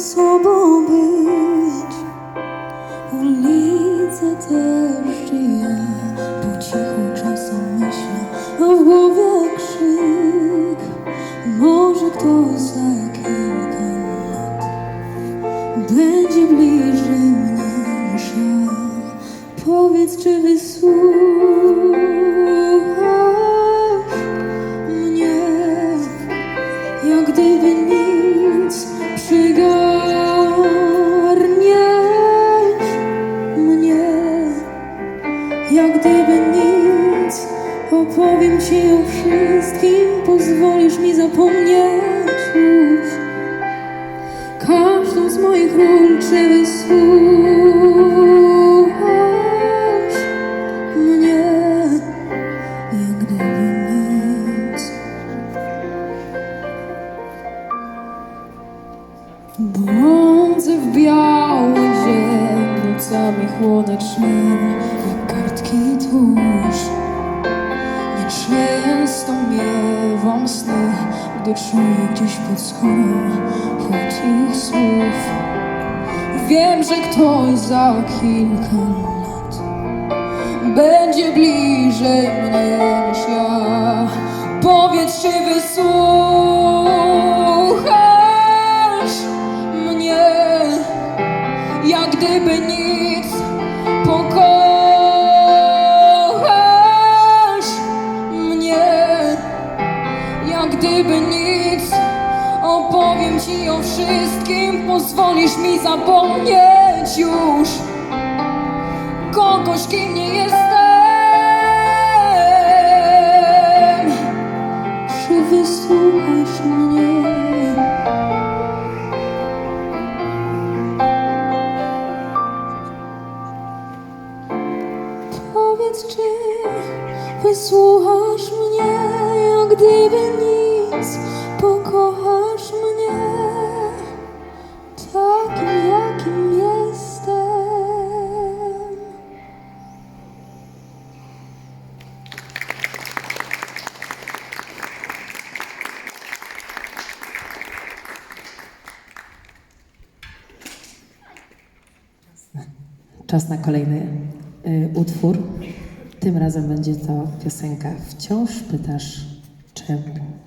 sobą być. Ulice też ja po cichu czasem myślę, a w głowie krzyk. Może ktoś za kilka lat będzie bliżej mnie niż ja. Powiedz, czy wysłuchasz mnie, jak gdyby nic przygarniesz Ci o wszystkim, pozwolisz mi zapomnieć już każdą z moich ról, czy wysłuchasz mnie, jak gdyby nic. Błądzę w biały dzień, nocami chłonecznymi, jak kartki tusz. Nieczęsto miewam sny, gdy czuję gdzieś pod skórą chłód ich słów. Wiem, że ktoś za kilka lat będzie bliżej mnie niż ja. Powiedz, czy wysłuchasz mnie, jak gdyby nic Wszystkim, pozwolisz mi zapomnieć już kogoś, kim nie jestem. Czy wysłuchasz mnie? Powiedz, czy wysłuchasz mnie, jak gdyby nic, Czas na kolejny y, utwór. Tym razem będzie to piosenka Wciąż pytasz, czym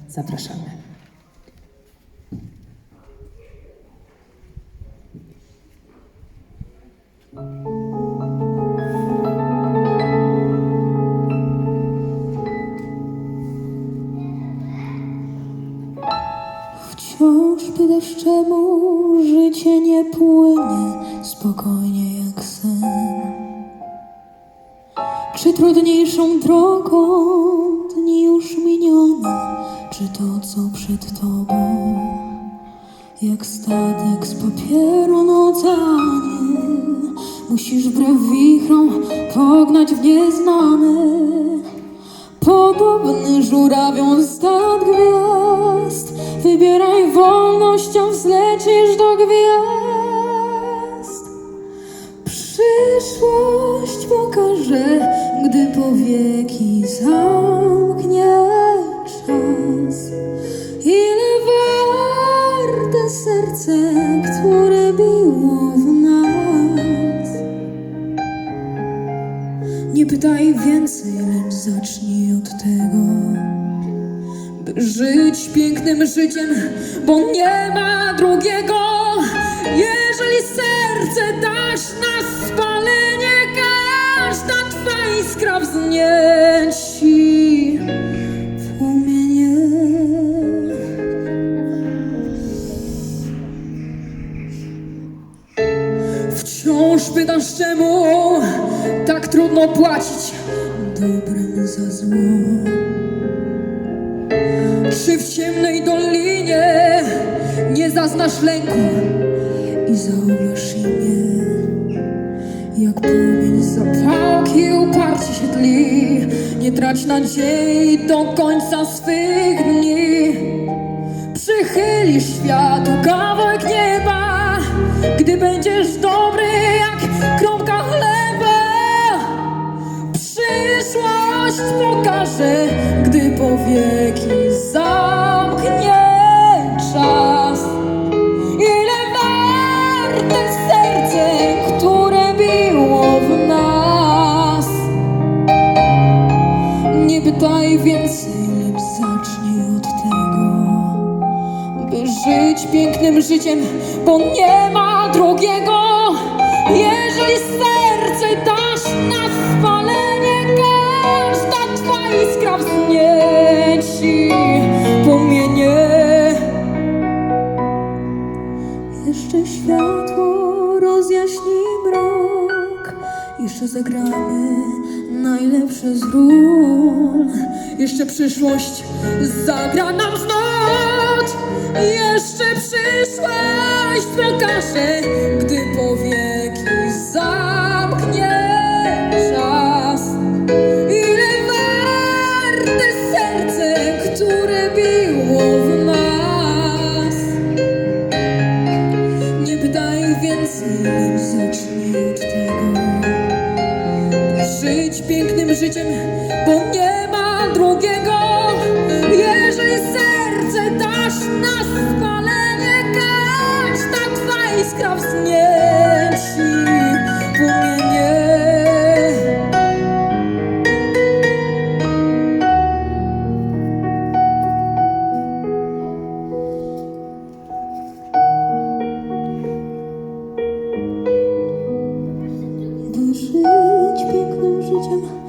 zapraszamy. Wciąż pytasz, czemu życie nie płynie spokojnie Czy trudniejszą drogą dni już minione, czy to, co przed tobą? Jak statek z papieru na oceanie, musisz wbrew wichrom pognać w nieznane. Podobny żurawią stad gwiazd Wybieraj wolność, a do gwiazd Przyszłość pokaże, gdy powieki zamknie czas Ile warte serce, które biło w nas nie pytaj więcej, lecz zacznij od tego, by żyć pięknym życiem, bo nie ma drugiego. Jeżeli serce dasz na spalenie, każda twa iskra wznieci płomienie. Wciąż pytasz czemu tak trudno płacić dobrem za zło. Czy w ciemnej dolinie nie zaznasz lęku i zauważ imię? Jak płomień zapałki uparcie się tli, nie trać nadziei do końca swych dni. Przychylisz światu kawałek nieba, gdy będziesz dobry jak kromka chleba. Przyszłość pokaże, gdy powieki zamknie życiem, bo nie ma drugiego. Jeżeli serce dasz na spalenie, każda twa iskra wznieci płomienie. Jeszcze światło rozjaśni mrok Jeszcze zagramy najlepsze z ról Jeszcze przyszłość zagra nam z not Jeszcze przyszłość pokaże Gdy powieki zamknie czas Ile warte serce, które biło w nas nie pytaj więcej, zacznij od tego. Żyć pięknym życiem 时间。